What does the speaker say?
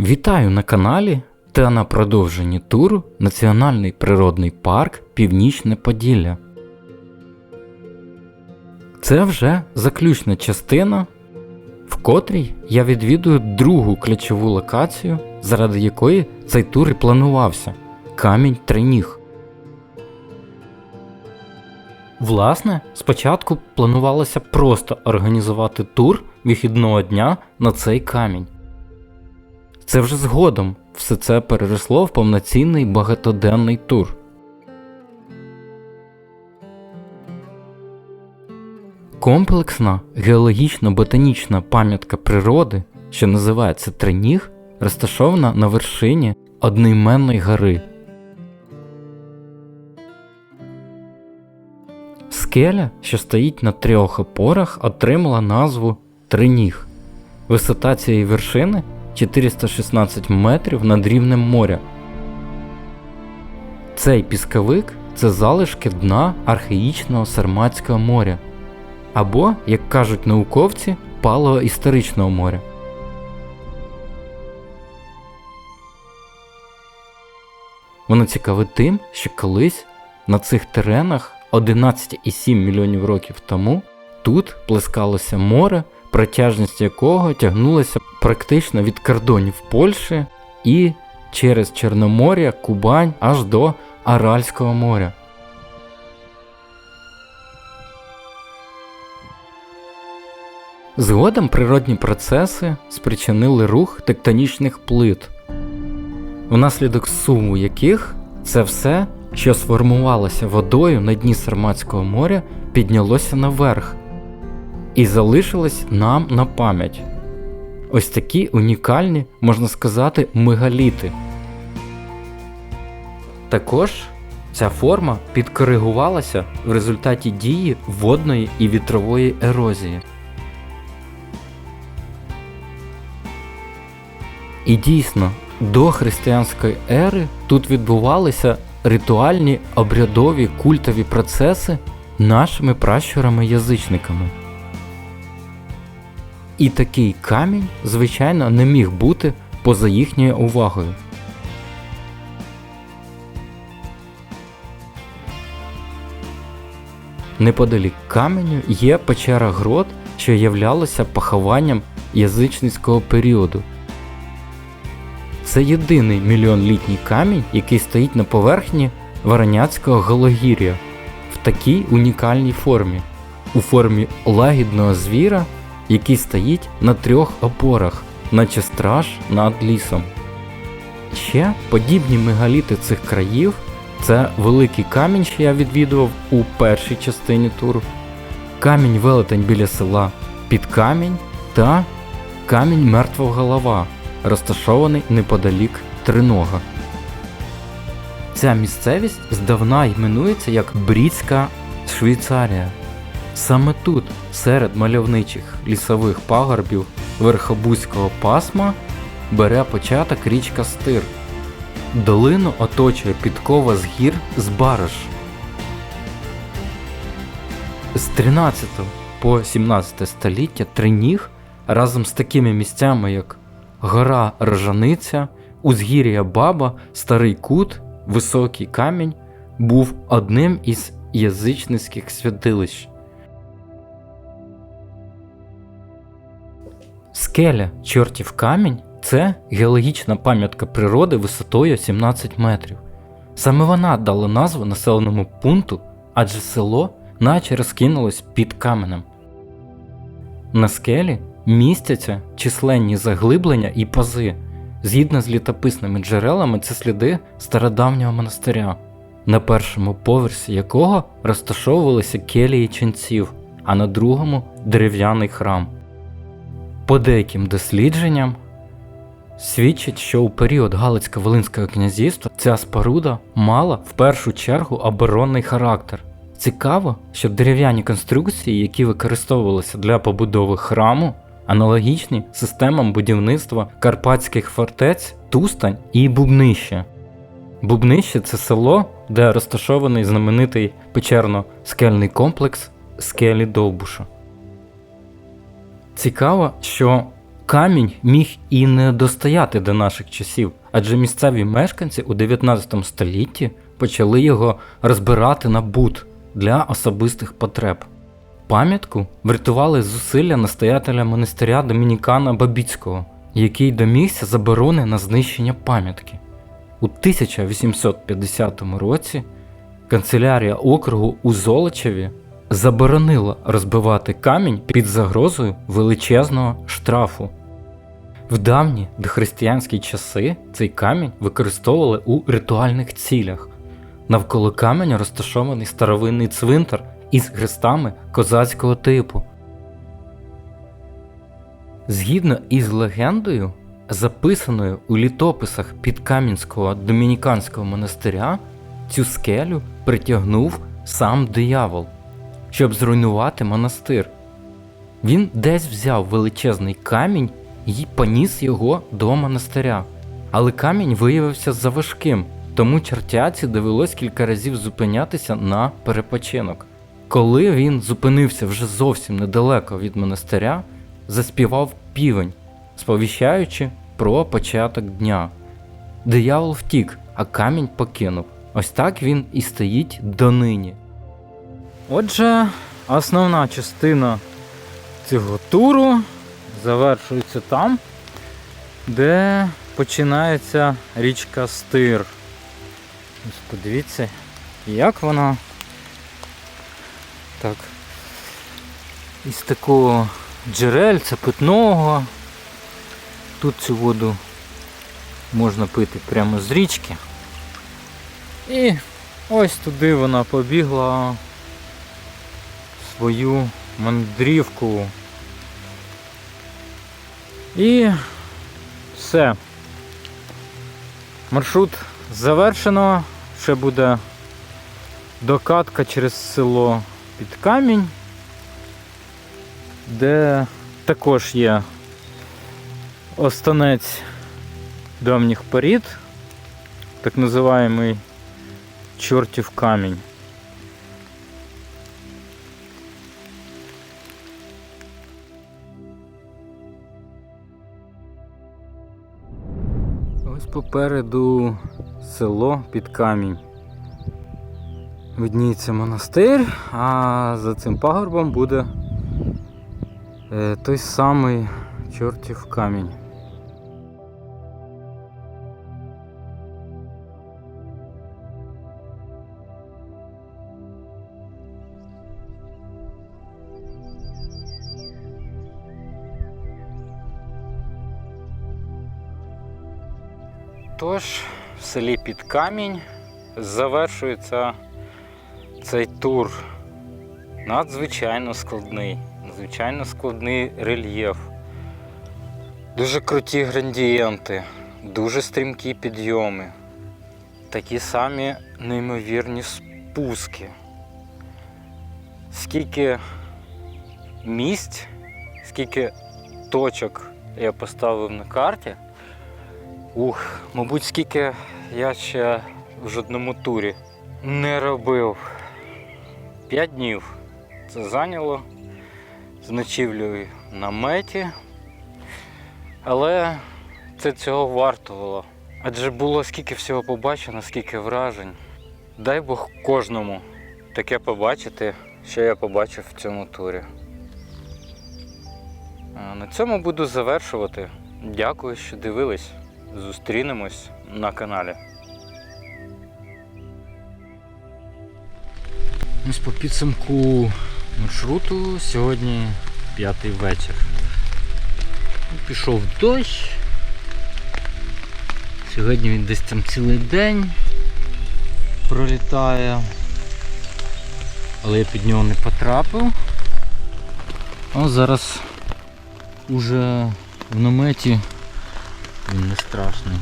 Вітаю на каналі та на продовженні туру Національний природний парк Північне Поділля. Це вже заключна частина, в котрій я відвідую другу ключову локацію, заради якої цей тур і планувався камінь Треніг. Власне, спочатку планувалося просто організувати тур вихідного дня на цей камінь. Це вже згодом все це переросло в повноцінний багатоденний тур. Комплексна геологічно-ботанічна пам'ятка природи, що називається Треніг, розташована на вершині одноіменної гори. Скеля, що стоїть на трьох опорах, отримала назву Треніг. Висота цієї вершини 416 метрів над рівнем моря. Цей пісковик це залишки дна архаїчного Сарматського моря. Або, як кажуть науковці, палеоісторичного моря. Воно цікаве тим, що колись на цих теренах 11,7 мільйонів років тому тут плескалося море, протяжність якого тягнулася практично від кордонів Польщі і через Чорномор'я, Кубань аж до Аральського моря. Згодом природні процеси спричинили рух тектонічних плит, внаслідок суму яких це все, що сформувалося водою на дні Сарматського моря, піднялося наверх і залишилось нам на пам'ять. Ось такі унікальні, можна сказати, мегаліти. Також ця форма підкоригувалася в результаті дії водної і вітрової ерозії. І дійсно, до християнської ери тут відбувалися ритуальні обрядові культові процеси нашими пращурами-язичниками. І такий камінь, звичайно, не міг бути поза їхньою увагою. Неподалік каменю є печера грот, що являлася похованням язичницького періоду. Це єдиний мільйонлітній камінь, який стоїть на поверхні Вороняцького Гологір'я в такій унікальній формі, у формі лагідного звіра, який стоїть на трьох опорах, наче страж над лісом. Ще подібні мегаліти цих країв це великий камінь, що я відвідував у першій частині туру, камінь велетень біля села під камінь та камінь мертвого голова розташований неподалік Тринога. Ця місцевість здавна іменується як Брідська Швейцарія. Саме тут, серед мальовничих лісових пагорбів Верхобузького пасма, бере початок річка Стир. Долину оточує підкова з гір Збараш. З 13 по 17 століття Триніг разом з такими місцями, як гора Рожаниця, Узгір'я Баба, Старий Кут, Високий Камінь був одним із язичницьких святилищ. Скеля Чортів камінь це геологічна пам'ятка природи висотою 17 метрів. Саме вона дала назву населеному пункту, адже село наче розкинулось під каменем. На скелі містяться численні заглиблення і пази. Згідно з літописними джерелами, це сліди стародавнього монастиря, на першому поверсі якого розташовувалися келії ченців, а на другому дерев'яний храм. По деяким дослідженням свідчить, що у період Галицько-Волинського князівства ця споруда мала в першу чергу оборонний характер. Цікаво, що дерев'яні конструкції, які використовувалися для побудови храму, аналогічні системам будівництва карпатських фортець Тустань і Бубнище. Бубнище це село, де розташований знаменитий печерно-скельний комплекс скелі Довбуша. Цікаво, що камінь міг і не достояти до наших часів, адже місцеві мешканці у 19 столітті почали його розбирати на бут для особистих потреб. Пам'ятку врятували зусилля настоятеля монастиря Домінікана Бабіцького, який домігся заборони на знищення пам'ятки. У 1850 році канцелярія округу у Золочеві заборонила розбивати камінь під загрозою величезного штрафу. В давні дохристиянські часи цей камінь використовували у ритуальних цілях. Навколо каменя розташований старовинний цвинтар із хрестами козацького типу. Згідно із легендою, записаною у літописах Підкам'янського домініканського монастиря, цю скелю притягнув сам диявол, щоб зруйнувати монастир. Він десь взяв величезний камінь і поніс його до монастиря. Але камінь виявився заважким, тому чертяці довелось кілька разів зупинятися на перепочинок. Коли він зупинився вже зовсім недалеко від монастиря, заспівав півень, сповіщаючи про початок дня. Диявол втік, а камінь покинув. Ось так він і стоїть донині. Отже, основна частина цього туру завершується там, де починається річка Стир. Ось подивіться, як вона так. Із такого джерельця питного. Тут цю воду можна пити прямо з річки. І ось туди вона побігла свою мандрівку. І все. Маршрут завершено. Ще буде докатка через село під камінь, де також є останець давніх порід, так називаємий чортів камінь. Попереду село під камінь. Видніється монастир, а за цим пагорбом буде е, той самий чортів камінь. Тож, в селі під камінь завершується цей тур. Надзвичайно складний, надзвичайно складний рельєф. Дуже круті градієнти, дуже стрімкі підйоми, такі самі неймовірні спуски. Скільки місць, скільки точок я поставив на карті. Ух, мабуть, скільки я ще в жодному турі не робив. П'ять днів це зайняло з ночівлею в наметі. Але це цього вартувало. Адже було скільки всього побачено, скільки вражень. Дай Бог кожному таке побачити, що я побачив в цьому турі. На цьому буду завершувати. Дякую, що дивились. Зустрінемось на каналі. Ось по підсумку маршруту сьогодні п'ятий вечір. Пішов дощ. Сьогодні він десь там цілий день пролітає. Але я під нього не потрапив. А зараз уже в наметі він не страшний.